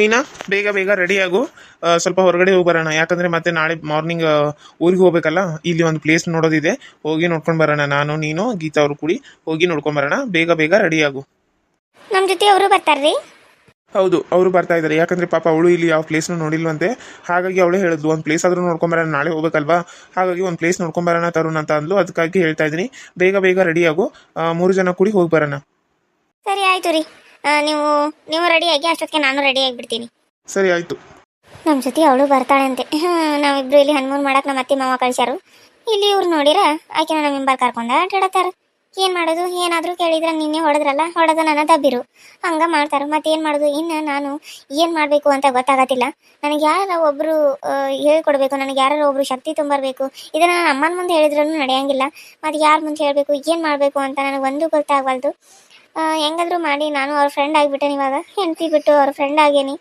ಮೀನಾ ಬೇಗ ಬೇಗ ರೆಡಿ ಆಗು. ಸ್ವಲ್ಪ ಹೊರಗಡೆ ಹೋಗಿ ಬರೋಣ. ಯಾಕಂದ್ರೆ ಮತ್ತೆ ನಾಳೆ ಮಾರ್ನಿಂಗ್ ಊರಿಗೆ ಹೋಗ್ಬೇಕಲ್ಲ ಇಲ್ಲಿ ಒಂದು ಪ್ಲೇಸ್ ನೋಡೋದಿದೆ. ಹೋಗಿ ನೋಡ್ಕೊಂಡು ಬರೋಣ. ನಾನು ನೀನು ಗೀತಾ ಅವರು ಕೂಡಿ ಹೋಗಿ ನೋಡ್ಕೊಂಡು ಬರೋಣ. ಬೇಗ ಬೇಗ ರೆಡಿ ಆಗು. ನಮ್ಮ ಜೊತೆ ಅವರು ಬರ್ತಾರ್ರಿ. ಹೌದು ಅವರು ಬರ್ತಾ ಇದ್ದಾರೆ ಯಾಕಂದ್ರೆ ಪಾಪ ಅವಳು ಇಲ್ಲಿ ಯಾವ ಪ್ಲೇಸ್ನೂ ನೋಡಿಲ್ವಂತೆ. ಹಾಗಾಗಿ ಅವಳೇ ಹೇಳಿದ್ಲು ಒಂದು ಪ್ಲೇಸ್ ಆದ್ರೂ ನೋಡ್ಕೊಂಬರೋಣ ನಾಳೆ ಹೋಗ್ಬೇಕಲ್ವಾ? ಹಾಗಾಗಿ ಒಂದು ಪ್ಲೇಸ್ ನೋಡ್ಕೊಂಬರೋಣ ತರುಣ ಅಂತ ಅಂದ್ಲು. ಅದಕ್ಕಾಗಿ ಹೇಳ್ತಾ ಇದ್ದೀನಿ. ಬೇಗ ಬೇಗ ರೆಡಿ ಆಗು. ಮೂರು ಜನ ಕೂಡಿ ಹೋಗಿ ಬರೋಣ. ಸರಿ ಆಯ್ತು ರೀ. ನೀವು ನೀವು ರೆಡಿ ಆಗಿ ಅಷ್ಟೊತ್ತಿಗೆ ನಾನು ರೆಡಿ ಆಗಿಬಿಡ್ತೀನಿ. ಸರಿ ಆಯ್ತು. ನಮ್ಮ ಜೊತೆ ಅವಳು ಬರ್ತಾಳಂತೆ. ನಾವಿಬ್ರು ಇಲ್ಲಿ ಹನುಮೂನ್ ಮಾಡಕ್ ನಮ್ಮ ಅತ್ತೆ ಮಾವ ಕಳ್ಸ್ಯಾರು. ಇಲ್ಲಿ ಇವ್ರು ನೋಡಿರ ಆಕೆನ ನಮ್ಮ ಹಿಂಬಾಲ್ ಕರ್ಕೊಂಡ ಆಟಾಡತ್ತಾರ. ಏನ್ ಮಾಡೋದು ಏನಾದರೂ ಕೇಳಿದ್ರ ನಿನ್ನೆ ಹೊಡೆದ್ರಲ್ಲ ಹೊಡೆದ ನನ್ನ ದಬ್ಬಿರು. ಹಂಗ ಮಾಡ್ತಾರ. ಮತ್ತೆ ಏನು ಮಾಡೋದು? ಇನ್ನ ನಾನು ಏನ್ ಮಾಡಬೇಕು ಅಂತ ಗೊತ್ತಾಗತ್ತಿಲ್ಲ. ನನಗೆ ಯಾರ ಒಬ್ರು ಆ, ಹೇಳ್ಕೊಡ್ಬೇಕು ನನಗೆ ಯಾರು ಒಬ್ರು ಶಕ್ತಿ ತುಂಬರ್ಬೇಕು ಇದನ್ನ ನಾನು ಅಮ್ಮನ ಮುಂದೆ ಹೇಳಿದ್ರೂ ನಡೆಯಂಗಿಲ್ಲ. ಮತ್ತೆ ಯಾರ ಮುಂದೆ ಹೇಳ್ಬೇಕು ಏನ್ ಮಾಡಬೇಕು ಅಂತ ನನಗೆ ಒಂದು ಗೊತ್ತಾಗವಲ್ದು. ಹೆಂಗಾದ್ರೂ ಮಾಡಿ ನಾನು ಅವ್ರ ಫ್ರೆಂಡ್ ಆಗಿಬಿಟ್ಟೇನಿ ಇವಾಗ. ಹೆಂಡತಿ ಬಿಟ್ಟು ಅವ್ರ ಫ್ರೆಂಡ್ ಆಗೇನಿ.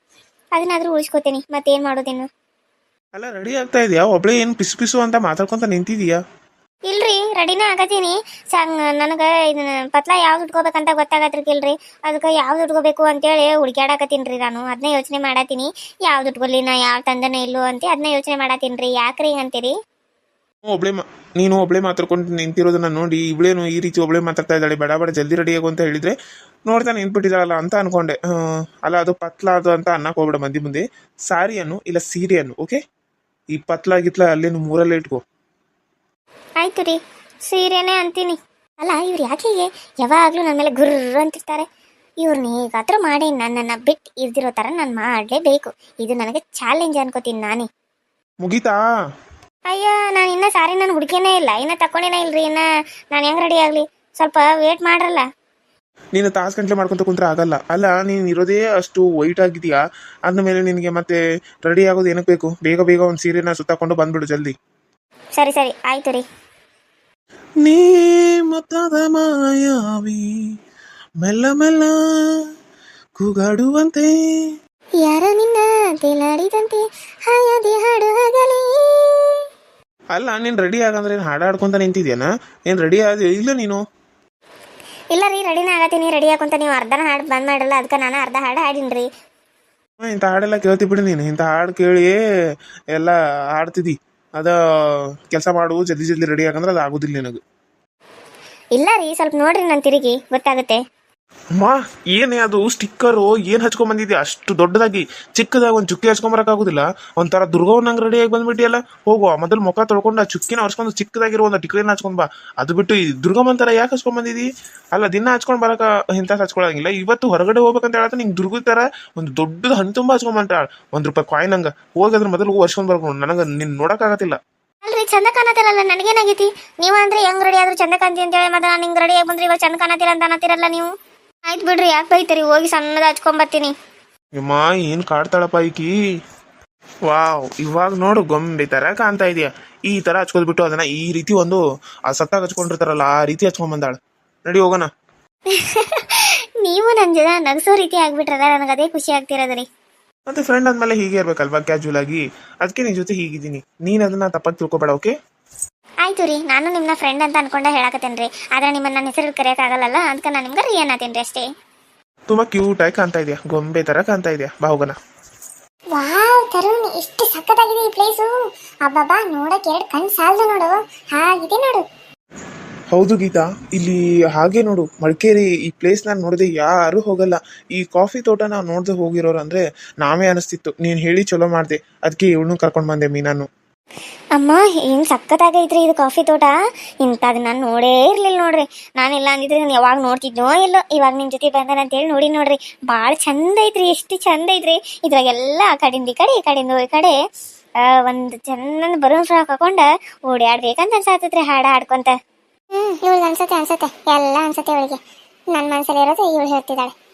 ಅದನ್ನಾದ್ರೂ ಉಳಿಸ್ಕೋತೀನಿ. ಮತ್ತೇನ್ ಮಾಡೋದಿನ್ನು ಅಲ್ಲ ರೆಡಿ ಆಗ್ತಾ ಇದೆಯಾ? ಒಬ್ಳೆ ಏನು ಪಿಸು ಪಿಸು ಅಂತ ಮಾತಾಡ್ಕೊಂತ ನಿಂತಿದೀಯಾ? ಇಲ್ರಿ ರೆಡಿನೇ ಆಗತೀನಿ ಸಂಗ್ ನನಗೆ ಇದನ್ನ ಪತ್ಲ ಯಾವ್ದು ಉಟ್ಕೋಬೇಕಂತ ಗೊತ್ತಾಗತ್ತಿರ್ಕಿಲ್ರಿ ಅದಕ್ಕೆ ಯಾವ್ದು ಉಟ್ಕೋಬೇಕು ಅಂತೇಳಿ ಹೇಳಿ ರೀ ನಾನು. ಅದನ್ನ ಯೋಚನೆ ಮಾಡತ್ತೀನಿ ಯಾವ್ದು ಉಟ್ಕೊಲಿ ನಾ ಯಾವ ತಂದನೇ ಇಲ್ಲೋ ಅಂತ ಅದನ್ನ ಯೋಚನೆ ಮಾಡತ್ತೀನಿ ರೀ ಯಾಕ್ರಿ ಅಂತೀರಿ? ಒಬ್ಳೆ ನೀನು ಒಬ್ಳೆ ಮಾತಾಡ್ಕೊಂಡು ನಿಂತಿರೋದನ್ನ ನೋಡಿ ಇವಳೇನು ಈ ರೀತಿ ಒಬ್ಳೆ ಮಾತಾಡ್ತಾ ಇದ್ದಾಳೆ ಬಡ ಬಡ ಜಲ್ದಿ ರೆಡಿ ಆಗು ಅಂತ ಹೇಳಿದ್ರೆ ನೋಡ್ತಾ ನಿಂತ್ಬಿಟ್ಟಿದ್ದಾಳಲ್ಲ ಅಂತ ಅನ್ಕೊಂಡೆ. ಅಲ್ಲ ಅದು ಪತ್ಲ ಅದು ಅಂತ ಅನ್ನಕ್ಕೆ ಹೋಗ್ಬೇಡ ಮಂದಿ ಮುಂದೆ. ಸಾರಿಯನ್ನು ಇಲ್ಲ ಸೀರೆಯನ್ನು ಓಕೆ ಈ ಪತ್ಲ ಗಿತ್ಲ ಅಲ್ಲೇನು ಮೂರಲ್ಲೇ ಇಟ್ಕೋ. ಆಯ್ತು ರೀ ಸೀರೆನೇ ಅಂತೀನಿ. ಅಲ್ಲ ಇವ್ರು ಯಾಕೆ ಯಾವಾಗ್ಲೂ ಯಾವಾಗಲೂ ನನ್ನ ಮೇಲೆ ಗುರ್ರ ಅಂತಿರ್ತಾರೆ. ಇವ್ರನ್ನ ಹೇಗಾದ್ರೂ ಮಾಡಿ ನನ್ನನ್ನ ಬಿಟ್ಟು ಇರ್ದಿರೋ ತರ ನಾನು ಮಾಡಲೇಬೇಕು. ಇದು ನನಗೆ ಚಾಲೆಂಜ್ ಅನ್ಕೋತೀನಿ ನಾನೇ. ಮುಗೀತಾ? ಅಯ್ಯ ನಾನು ಇನ್ನ ಸಾರಿ ನಾನು ಹುಡುಕಿನೇ ಇಲ್ಲ. ಇನ್ನ ತಕೊಂಡಿನೇ ಇಲ್ರಿ ಇನ್ನ ನಾನು ಹೆಂಗ್ ರೆಡಿ ಆಗ್ಲಿ? ಸ್ವಲ್ಪ ವೇಟ್ ಮಾಡ್ರಲ್ಲ. ನೀನು ತಾಸು ಗಂಟ್ಲೆ ಮಾಡ್ಕೊಂತ ಕುಂತ್ರೆ ಆಗಲ್ಲ. ಅಲ್ಲ ನೀನು ಇರೋದೇ ಅಷ್ಟು ವೈಟ್ ಆಗಿದೆಯಾ? ಅಂದಮೇಲೆ ನಿನಗೆ ಮತ್ತೆ ರೆಡಿ ಆಗೋದು ಏನಕ್ಕೆ ಬೇಕು? ಬೇಗ ಬೇಗ ಒಂದು ಸೀರೆನ ಸುತ್ತಾಕೊಂಡು ಬಂದ್ಬಿಡು ಜಲ್ದಿ. ಸರಿ ಸರಿ ಆಯ್ತು ರೀ. ನೀ ಮತ್ತದ ಮಾಯಾವಿ ಮೆಲ್ಲ ಮೆಲ್ಲ ಕೂಗಾಡುವಂತೆ. ಯಾರ ನಿನ್ನ ತೇಲಾಡಿದಂತೆ ಹಾಯದೆ ಹಾಡು ಆಗಲಿ ಅಲ್ಲ ನೀನು ರೆಡಿ ಆಗಂದ್ರೆ ಏನು ಹಾಡಾಡ್ಕೊಂತ ನಿಂತಿದ್ಯಾನ? ಏನು ರೆಡಿ ಆದ ಇಲ್ಲ ನೀನು? ಇಲ್ಲ ರೀ ರೆಡಿನ ಆಗತ್ತೀನಿ. ರೆಡಿ ಹಾಕೊಂತ ನೀವು ಅರ್ಧನ ಹಾಡು ಬಂದ್ ಮಾಡಲ್ಲ ಅದಕ್ಕೆ ನಾನು ಅರ್ಧ ಹಾಡು ಹಾಡಿನ್ರಿ ರೀ. ಇಂಥ ಹಾಡೆಲ್ಲ ಕೇಳ್ತಿ ಬಿಡಿ ನೀನು. ಇಂಥ ಹಾಡು ಕೇಳಿ ಎಲ್ಲ ಹಾಡ್ತಿದ್ದಿ ಅದ ಕೆಲಸ ಮಾಡು ಜಲ್ದಿ ಜಲ್ದಿ ರೆಡಿ ಆಗಂದ್ರೆ ಅದು ಆಗೋದಿಲ್ಲ ನಿನಗೆ. ಇಲ್ಲ ರೀ ಸ್ವಲ್ಪ ನೋಡ್ರಿ ನಾನು ತಿರುಗಿ. ಗೊತ್ತಾಗುತ್ತೆ. ಅಮ್ಮ, ಏನೇ ಅದು ಸ್ಟಿಕ್ಕರು ಏನ್ ಹಚ್ಕೊಂಡ್ ಬಂದಿದ್ಯಾ? ಅಷ್ಟು ದೊಡ್ಡದಾಗಿ, ಚಿಕ್ಕದಾಗಿ ಒಂದು ಚುಕ್ಕಿ ಹಚ್ಕೊಂಡ್ ಆಗುದಿಲ್ಲ? ಒಂಥರ ದುರ್ಗವನ್ನಂಗ್ ರೆಡಿಯಾಗಿ ಬಂದ್ಬಿಟ್ಟಿಯಲ್ಲ? ಹೋಗು ಮೊದಲು ಮುಖ ತೊಳ್ಕೊಂಡು ಆ ಚುಕ್ಕಿನ ಹಚ್ಕೊಂಡು ಚಿಕ್ಕದಾಗಿರೋ ಒಂದು ಟಿಕ್ಲಿನ ಹಚ್ಕೊಂಡ್ ಬಾ. ಅದು ಬಿಟ್ಟು ಈ ದುರ್ಗಮ್ಮನ್ ತರ ಯಾಕೆ ಹಚ್ಕೊಂಡ್ ಬಂದಿದಿ? ಅಲ್ಲ, ದಿನ ಹಚ್ಕೊಂಡ್ ಬರಕ ಇಂಥ ಹಚ್ಕೊಳಂಗಿಲ್ಲ ಇವತ್ತು ಹೊರಗಡೆ ಹೋಗ್ಬೇಕಂತ ಹೇಳತ್ತ ನಿಂಗೆ ದುರ್ಗದ ತರ ಒಂದು ದೊಡ್ಡದು ಹಣ್ಣು ತುಂಬಾ ಹಚ್ಕೊಂಡ್ ಬಂತ ಒಂದ್ ರೂಪಾಯಿ ಕಾಯಿನ್ ಹಂಗ. ಹೋಗದ್ರ ಮೊದಲು ವರ್ಷಕೊಂಡ್ ಬರ್ಕೊಂಡು ನನಗೆ ನಿನ್ ನೋಡಕ್ ಆಗತ್ತಿಲ್ಲ. ಅಲ್ರಿ ಚಂದ ಕಾಣತಿರಲ್ಲ ನನಗೇನಾಗೈತಿ? ನೀವು ಅಂದ್ರೆ ಹೆಂಗ್ ರೆಡಿ ಆದ್ರೂ ಚಂದ ಕಾಣ್ತಿ ಅಂತ ಹೇಳಿ ಮತ್ತೆ ನಾನು ಹಿಂಗ್ ರೆಡಿ ಆಗಿ ಬಂದ್ರೆ ಇವಾಗ ಚಂದ ಕಾಣತಿರ ಅಂತ ಅನ್ನತಿರಲ್ಲ ನೀವು? ಆಯ್ತು ಬಿಡ್ರಿ ಯಾಕೆ ಬೈತರಿ? ಹೋಗಿ ಸಣ್ಣದ ಹಚ್ಕೊಂಬರ್ತೀನಿ ಯಮ್ಮ ಏನ್ ಕಾಡ್ತಾಳಪ್ಪ ಈಕಿ? ವಾವ್ ಇವಾಗ ನೋಡು ಗೊಂಬೆ ತರ ಕಾಣ್ತಾ ಇದೆಯಾ. ಈ ತರ ಹಚ್ಕೊದ್ಬಿಟ್ಟು ಅದನ್ನ ಈ ರೀತಿ ಒಂದು ಆ ಸತ್ತಾಗ ಹಚ್ಕೊಂಡಿರ್ತಾರಲ್ಲ ಆ ರೀತಿ ಹಚ್ಕೊಂಡ್ ಬಂದಾಳ. ನಡಿ ಹೋಗೋಣ. ನೀವು ನನ್ನ ಜನ ನಗಸೋ ರೀತಿ ಆಗ್ಬಿಟ್ರದ ನನಗೆ ಅದೇ ಖುಷಿ ಆಗ್ತಿರೋದ್ರಿ. ಮತ್ತೆ ಫ್ರೆಂಡ್ ಆದ್ಮೇಲೆ ಹೀಗೆ ಇರ್ಬೇಕಲ್ವಾ ಕ್ಯಾಜುವಲ್ ಆಗಿ? ಅದಕ್ಕೆ ನಿನ್ ಜೊತೆ ಹೀಗಿದ್ದೀನಿ. ನೀನ್ ಅದನ್ನ ತಪ್ಪಾಗಿ ತಿಳ್ಕೊಬೇಡ ಓಕೆ ಆಯ್ತು ರೀ ನಾನು ನಿಮ್ನ ಫ್ರೆಂಡ್ ಅಂತ ಅನ್ಕೊಂಡ ಹೇಳಕತ್ತೇನ್ರಿ ಆದ್ರೆ ನಿಮ್ಮನ್ನ ನನ್ನ ಹೆಸರು ಕರೆಯೋಕ್ಕಾಗಲ್ಲ ಅದಕ್ಕೆ ನಾನು ನಿಮ್ಗೆ ರೀ ಅನ್ನತ್ತೇನ್ರಿ ಅಷ್ಟೇ. ತುಂಬಾ ಕ್ಯೂಟ್ ಆಗಿ ಕಾಣ್ತಾ ಇದೆಯಾ ಗೊಂಬೆ ತರ ಕಾಣ್ತಾ ಇದೆಯಾ ಬಾ ಹೋಗೋಣ ವಾವ್ ತರುಣ್ ಎಷ್ಟು ಸಕ್ಕತ್ತಾಗಿದೆ ಈ ಪ್ಲೇಸ್ ಅಬ್ಬಬ್ಬಾ ನೋಡಕ್ ಎರಡು ಕಣ್ ಸಾಲದು ನೋಡು. ಹಾಗಿದೆ ನೋಡು. ಹೌದು ಗೀತಾ ಇಲ್ಲಿ ಹಾಗೆ ನೋಡು. ಮಡಿಕೇರಿ ಈ ಪ್ಲೇಸ್ ನಾನು ನೋಡದೆ ಯಾರು ಹೋಗಲ್ಲ. ಈ ಕಾಫಿ ತೋಟ ನಾವು ನೋಡ್ದೆ ಹೋಗಿರೋರು ಅಂದ್ರೆ ನಾವೇ ಅನಿಸ್ತಿತ್ತು. ನೀನ್ ಹೇಳಿ ಚಲೋ ಮಾಡ್ದೆ. ಅದಕ್ಕೆ ಇವ್ನು ಕರ್ಕೊಂಡ್ ಬಂದೆ ಮೀನಾನು ಅಮ್ಮ, ಏನ್ ಸಕ್ಕತ್ತಾಗೈತ್ರಿ ಇದು ಕಾಫಿ ತೋಟ? ಇಂಥದ್ ನಾನು ನೋಡೇ ಇರ್ಲಿಲ್ಲ ನೋಡ್ರಿ. ನಾನಿಲ್ಲ ಅಂದಿದ್ರೆ ನಾನು ಯಾವಾಗ ನೋಡ್ತಿದ್ನೋ ಇಲ್ಲೋ, ಇವಾಗ ನಿಮ್ ಜೊತೆ ಬಂದಾನ ಅಂತೇಳಿ ನೋಡಿ ನೋಡ್ರಿ. ಭಾಳ ಚಂದ ಐತ್ರಿ, ಎಷ್ಟು ಚಂದ ಐತ್ರಿ. ಇದ್ರಾಗೆಲ್ಲ ಆ ಕಡೆಯಿಂದ ಈ ಕಡೆ, ಈ ಕಡೆಯಿಂದ ಈ ಕಡೆ. ಒಂದ್ ಚಂದ ಬಲೂನ್ ಫ್ರಾಕ್ ಹಾಕೊಂಡ ಓಡಾಡ್ಬೇಕಂತ ಅನ್ಸಾತೈತ್ರಿ, ಹಾಡ ಹಾಡ್ಕೊಂತ. ಹ್ಮ್, ಇವಳು ಅನ್ಸತ್ತೆ ಅನ್ಸತ್ತೆ. ಎಲ್ಲ ಅನ್ಸತ್ತೆ ಇವಳಿಗೆ. ನನ್ನ ಮನಸ್ಸಲ್ಲಿ ಇರೋದು ಇವಳು ಹೇಳ್ತಿದ್ದಾಳೆ.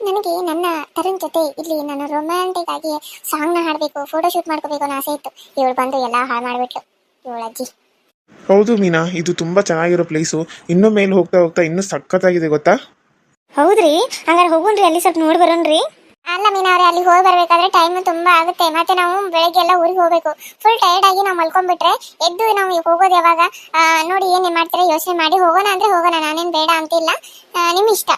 ನನಗೆ ನನ್ನ ತರುಣ್ ಜೊತೆ ಇಲ್ಲಿ ನಾನು ರೊಮ್ಯಾಂಟಿಕ್ ಆಗಿ ಸಾಂಗ್ನ ಹಾಡಬೇಕು ಫೋಟೋ ಶೂಟ್ ಮಾಡ್ಕೋಬೇಕು ಅನ್ನೋ ಆಸೆ ಇತ್ತು. ಇವಳು ಬಂದು ಎಲ್ಲ ಹಾಳು ಮಾಡಿಬಿಟ್ಲು. ಇವಳು ಅಜ್ಜಿ. ಹೌದು ಮೀನಾ ಇದು ತುಂಬಾ ಚೆನ್ನಾಗಿರೋ ಪ್ಲೇಸು ಇನ್ನೂ ಮೇಲೆ ಹೋಗ್ತಾ ಹೋಗ್ತಾ ಇನ್ನೂ ಸಖತ್ತಾಗಿದೆ ಗೊತ್ತಾ? ಹೌದ್ರಿ? ಹಂಗಾರೆ ಹೋಗೋಣ್ರಿ ಅಲ್ಲಿ ಸ್ವಲ್ಪ ನೋಡಿ ಬರೋಣ್ರಿ. ಅಲ್ಲ ಮೀನಾ ಅವ್ರೆ ಅಲ್ಲಿ ಹೋಗಿ ಬರ್ಬೇಕಾದ್ರೆ ಟೈಮ್ ತುಂಬಾ ಆಗುತ್ತೆ. ಮತ್ತೆ ನಾವು ಬೆಳಗ್ಗೆ ಎಲ್ಲ ಊರಿಗೆ ಹೋಗ್ಬೇಕು. ಫುಲ್ ಟೈರ್ಡ್ ಆಗಿ ನಾವು ಮಲ್ಕೊಂಡ್ಬಿಟ್ರೆ ಎದ್ದು ನಾವು ಹೋಗೋದು ಯಾವಾಗ? ಆ, ನೋಡಿ ಏನೇನ್ ಮಾಡ್ತೀರಾ ಯೋಚನೆ ಮಾಡಿ ಹೋಗೋಣ ಅಂದ್ರೆ ಹೋಗೋಣ. ನಾನೇನ್ ಬೇಡ ಅಂತಿಲ್ಲ. ಆ, ನಿಮ್ ಇಷ್ಟ.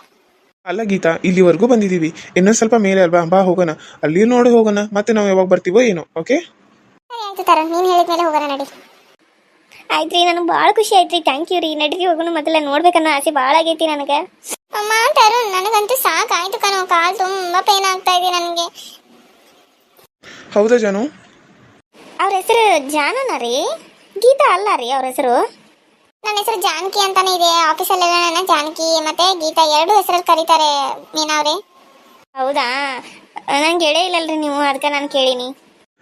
ಅಲ್ಲ ಗೀತಾ ಇಲ್ಲಿವರೆಗೂ ಬಂದಿದ್ದೀವಿ. ಇನ್ನೊಂದು ಸ್ವಲ್ಪ ಮೇಲೆ ಅಲ್ವಾ? ಬಾ ಹೋಗೋಣ. ಅಲ್ಲಿ ನೋಡಿ ಹೋಗೋಣ. ಮತ್ತೆ ನಾವು ಯಾವಾಗ ಬರ್ತೀವೋ ಏನೋ ಓಕೆ? ಸರಿ ಆಯ್ತು ತರುಣ್ ನೀನು ಹೇಳಿದ್ಮೇಲೆ ಹೋಗೋಣ ನಡಿ. ಆಯ್ತು ರೀ ನನಗೆ ಭಾಳ ಖುಷಿ ಆಯ್ತು ರೀ ಥ್ಯಾಂಕ್ ಯು ರೀ. ನಡೀರಿ ಹೋಗೋಣ ಮೊದಲ ನೋಡ್ಬೇಕನ್ನೋ ಆಸೆ ಭಾಳ ಆಗೈತಿ ನನಗೆ. ಅಮ್ಮ ತರುಣ್ ನನಗಂತೂ ಸಾಕಾಯ್ತು ಕಣೋ. ಕಾಲು ತುಂಬ ಪೇನ್ ಆಗ್ತಾ ಇದೆ ನನಗೆ. ಹೌದಾ ಜಾನು? ಅವ್ರ ಹೆಸರು ಜಾನನ ರೀ? ಗೀತಾ ಅಲ್ಲ ರೀ ಅವ್ರ ಹೆಸರು? ನನ್ನ ಹೆಸರು ಜಾನಕಿ ಅಂತಾನೆ ಇದೆ. ಆಫೀಸಲ್ಲೆಲ್ಲ ನನ್ನ ಜಾನಕಿ ಮತ್ತೆ ಗೀತಾ ಎರಡು ಹೆಸರಲ್ಲಿ ಕರೀತಾರೆ ಮೀನಾ ಅವ್ರೆ. ಹೌದಾ? ನಂಗೆ ಎಳೆ ಇಲ್ಲಲ್ರಿ ನೀವು ಅದಕ್ಕೆ ನಾನು ಕೇಳೀನಿ.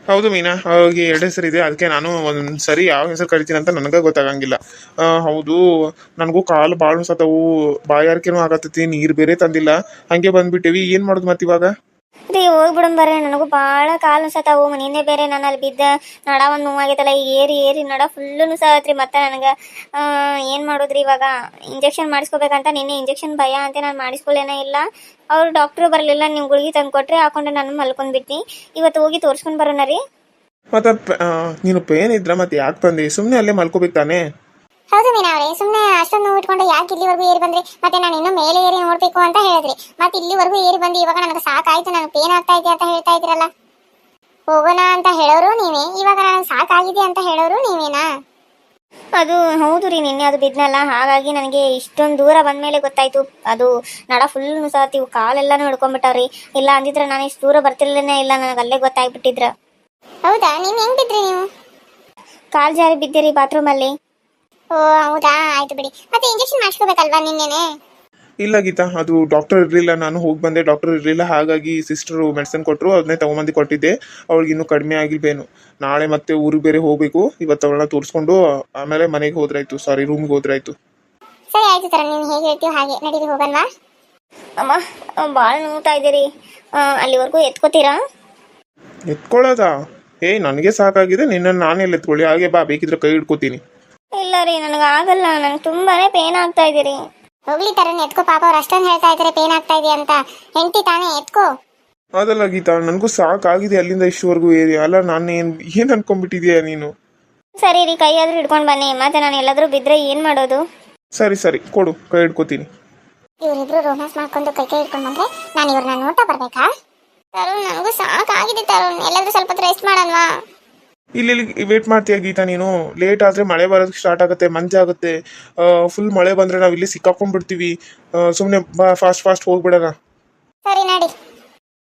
ಹೌದು ಮೀನಾ ಅವ್ರಿಗೆ ಎರಡು ಹೆಸರು ಇದೆ. ಅದಕ್ಕೆ ನಾನು ಒಂದು ಸರಿ ಯಾವ ಹೆಸರು ಕರಿತೀನಿ ಅಂತ ನನಗೆ ಗೊತ್ತಾಗಂಗಿಲ್ಲ. ಆ, ಹೌದು ನನಗೂ ಕಾಲು ಭಾಳ ಸತವು ಬಾಯಾರಿಕೆನೂ ಆಗತ್ತೈತಿ ನೀರು ಬೇರೆ ತಂದಿಲ್ಲ. ಹಂಗೆ ಬಂದ್ಬಿಟ್ಟಿವಿ. ಏನು ಮಾಡೋದು ಮತ್ತೆ ಇವಾಗ ರೀ ಹೋಗ್ಬಿಡಮ್ ಬರ್ರಿ, ನನಗೂ ಬಹಳ ಕಾಲು ಸತಾವು ಮನೆಯೇ ಬೇರೆ, ನಾನು ಅಲ್ಲಿ ಬಿದ್ದ ನಡ ಒಂದು ನೋವಾಗೈತಲ್ಲ, ಈಗ ಏರಿ ಏರಿ ನಡ ಫುಲ್ಲು ನುಸಾತ್ರಿ ಮತ್ತೆ ನನಗೆ. ಏನು ಮಾಡುದ್ರಿ ಇವಾಗ? ಇಂಜೆಕ್ಷನ್ ಮಾಡಿಸ್ಕೋಬೇಕಂತ ನಿನ್ನೆ ಇಂಜೆಕ್ಷನ್ ಭಯ ಅಂತ, ನಾನು ಮಾಡಿಸ್ಕೊಳ್ಳೇನ ಇಲ್ಲ. ಅವ್ರು ಡಾಕ್ಟ್ರು ಬರಲಿಲ್ಲ, ನೀವು ಗುಳಿಗೆ ತಂದು ಕೊಟ್ರೆ ಹಾಕೊಂಡು, ನಾನು ಮಲ್ಕೊಂಡ್ಬಿಟ್ನಿ ಇವತ್ತು ಹೋಗಿ ತೋರಿಸ್ಕೊಂಡು ಬರೋಣ ರೀ. ಮತ್ತೆ ನೀನು ಪೇನ್ ಇದ್ರ ಮತ್ತೆ ಯಾಕೆ ತಂದೆ? ಸುಮ್ಮನೆ ಅಲ್ಲೇ ಮಲ್ಕೋಬೇಕು ತಾನೇ? ಹೌದು ಮೀನಾ ಅವರೇ ಸುಮ್ಮನೆ ಅಷ್ಟೊಂದು ನೋವು ಇಟ್ಕೊಂಡು ಯಾಕೆ ಇಲ್ಲಿವರೆಗೂ ಏರಿ ಬಂದ್ರಿ? ಮತ್ತೆ ನಾನು ಇನ್ನೂ ಮೇಲೆ ಏರಿ ನೋಡ್ಬೇಕು ಅಂತ ಹೇಳಿದ್ರಿ. ಮತ್ತೆ ಇಲ್ಲಿವರೆಗೂ ಏರಿ ಬಂದು ಇವಾಗ ನನಗೆ ಸಾಕಾಯ್ತು ನನಗೆ ಪೇನ್ ಆಗ್ತಾ ಇದೆ ಅಂತ ಹೇಳ್ತಾ ಇದ್ರಲ್ಲ ಹೋಗೋಣ ಅಂತ ಹೇಳೋರು ನೀವೇ. ಇವಾಗ ನನಗೆ ಸಾಕಾಗಿದೆ ಅಂತ ಹೇಳೋರು ನೀವೇನಾ? ಅದು ಹೌದು ರೀ ನಿನ್ನೆ ಅದು ಬಿದ್ದನಲ್ಲ ಹಾಗಾಗಿ ನನಗೆ ಇಷ್ಟೊಂದು ದೂರ ಬಂದ ಮೇಲೆ ಗೊತ್ತಾಯ್ತು. ಅದು ನಡ ಫುಲ್ ಸತಿ ಕಾಲೆಲ್ಲಾನು ಹಿಡ್ಕೊಂಡ್ಬಿಟ್ಟವ್ರಿ. ಇಲ್ಲ ಅಂದಿದ್ರೆ ನಾನು ಇಷ್ಟು ದೂರ ಬರ್ತಿರ್ಲೇನೆ ಇಲ್ಲ ನನಗೆ ಅಲ್ಲೇ ಗೊತ್ತಾಗ್ಬಿಟ್ಟಿದ್ರ ಹೌದಾ? ನೀನು ಹೆಂಗ್ ಬಿದ್ರಿ ನೀವು? ಕಾಲ್ ಜಾರಿ ಬಿದ್ದಿರಿ ಬಾತ್ರೂಮಲ್ಲಿ ಓ ಹೌದಾ? ಆಯ್ತು ಬಿಡಿ. ಮತ್ತೆ ಇಂಜೆಕ್ಷನ್ ಮಾಡಿಸ್ಕೋಬೇಕಲ್ವಾ ನಿನ್ನೆನೆ? ಇಲ್ಲ ಗೀತಾ ಅದು ಡಾಕ್ಟರ್ ಇರಲಿಲ್ಲ. ನಾನು ಹೋಗಿ ಬಂದೆ. ಡಾಕ್ಟರ್ ಇರಲಿಲ್ಲ. ಹಾಗಾಗಿ ಸಿಸ್ಟರು ಮೆಡಿಸಿನ್ ಕೊಟ್ಟರು ಅದನ್ನೇ ತಗೊಂಬಂದು ಕೊಟ್ಟಿದ್ದೆ. ಅವಳಿಗೆ ಇನ್ನೂ ಕಡಿಮೆ ಆಗಿಲ್ವೇನು. ನಾಳೆ ಮತ್ತೆ ಊರಿಗೆ ಬೇರೆ ಹೋಗಬೇಕು. ಇವತ್ತು ಅವಳನ್ನ ತೋರಿಸ್ಕೊಂಡು ಆಮೇಲೆ ಮನೆಗೆ ಹೋದ್ರಾಯ್ತು. ಸಾರಿ ರೂಮ್ಗೆ ಹೋದ್ರಾಯ್ತು. ಸರಿ ಆಯ್ತು ತರ ನೀನು ಹೇಗೆ ಹೇಳ್ತೀವಿ ಹಾಗೆ. ನಡೀರಿ ಹೋಗಲ್ವಾ? ಅಮ್ಮ ಭಾಳ ನೋಡ್ತಾ ಇದ್ದೀರಿ ಅಲ್ಲಿವರೆಗೂ ಎತ್ಕೋತೀರಾ? ಎತ್ಕೊಳ್ಳೋದಾ? ಏಯ್ ನನಗೆ ಸಾಕಾಗಿದೆ. ನಿನ್ನನ್ನು ನಾನೇ ಎತ್ಕೊಳ್ಳಿ. ಹಾಗೆ ಬಾ. ಬೇಕಿದ್ರೆ ಕೈ ಹಿಡ್ಕೋತೀನಿ. ಇಲ್ಲ ರೀ ನನಗೆ ಆಗಲ್ಲ. ನಂಗೆ ತುಂಬಾನೇ ಪೇನ್ ಆಗ್ತಾ ಇದೀರಿ. ಹೋಗ್ಲಿ ತರನ್ ಎತ್ಕೋ. ಪಾಪ ಅವ್ರು ಅಷ್ಟೊಂದು ಹೇಳ್ತಾ ಇದಾರೆ ಪೇನ್ ಆಗ್ತಾ ಇದೆ ಅಂತ. ಹೆಂಡತಿ ತಾನೇ ಎತ್ಕೋ. ಅದಲ್ಲ ಗೀತಾ ನನಗೂ ಸಾಕಾಗಿದೆ ಅಲ್ಲಿಂದ ಇಷ್ಟವರೆಗೂ ಏರಿ. ಅಲ್ಲ ನಾನು ಏನು ಏನು ಅನ್ಕೊಂಡ್ಬಿಟ್ಟಿದ್ಯಾ ನೀನು? ಸರಿ ರೀ ಕೈಯಾದ್ರೂ ಹಿಡ್ಕೊಂಡು ಬನ್ನಿ. ಮತ್ತೆ ನಾನು ಎಲ್ಲಾದ್ರೂ ಬಿದ್ರೆ ಏನು ಮಾಡೋದು? ಸರಿ ಸರಿ. ಕೊಡು ಕೈ ಹಿಡ್ಕೋತೀನಿ. ಇವರಿಬ್ರು ರೋಮ್ಯಾನ್ಸ್ ಮಾಡ್ಕೊಂಡು ಕೈ ಕೈ ಹಿಡ್ಕೊಂಡು ಬಂದ್ರೆ ನಾನು ಇವ್ರನ್ನ ನೋಡ್ತಾ ಬರ್ಬೇಕಾ? ತರುಣ್ ನನಗೂ ಸಾಕಾಗಿದೆ ತರುಣ್. ಎಲ್ಲಾದ್ರೂ ಸ್ವಲ್ಪ ರೆಸ್ಟ್ ಮಾಡಲ್ವಾ ಇಲ್ಲಿ ವೇಟ್ ಮಾಡ್ತೀಯ ಗೀತಾ ನೀನು? ಲೇಟ್ ಆದರೆ ಮಳೆ ಬರೋದಕ್ಕೆ ಸ್ಟಾರ್ಟ್ ಆಗುತ್ತೆ ಮಂಜಾಗುತ್ತೆ ಫುಲ್ ಮಳೆ ಬಂದರೆ ನಾವು ಇಲ್ಲಿ ಸಿಕ್ಕಾಕೊಂಡ್ಬಿಡ್ತೀವಿ ಸುಮ್ಮನೆ ಫಾಸ್ಟ್ ಫಾಸ್ಟ್ ಹೋಗ್ಬಿಡೋಣ. ಸರಿ ನಡಿ.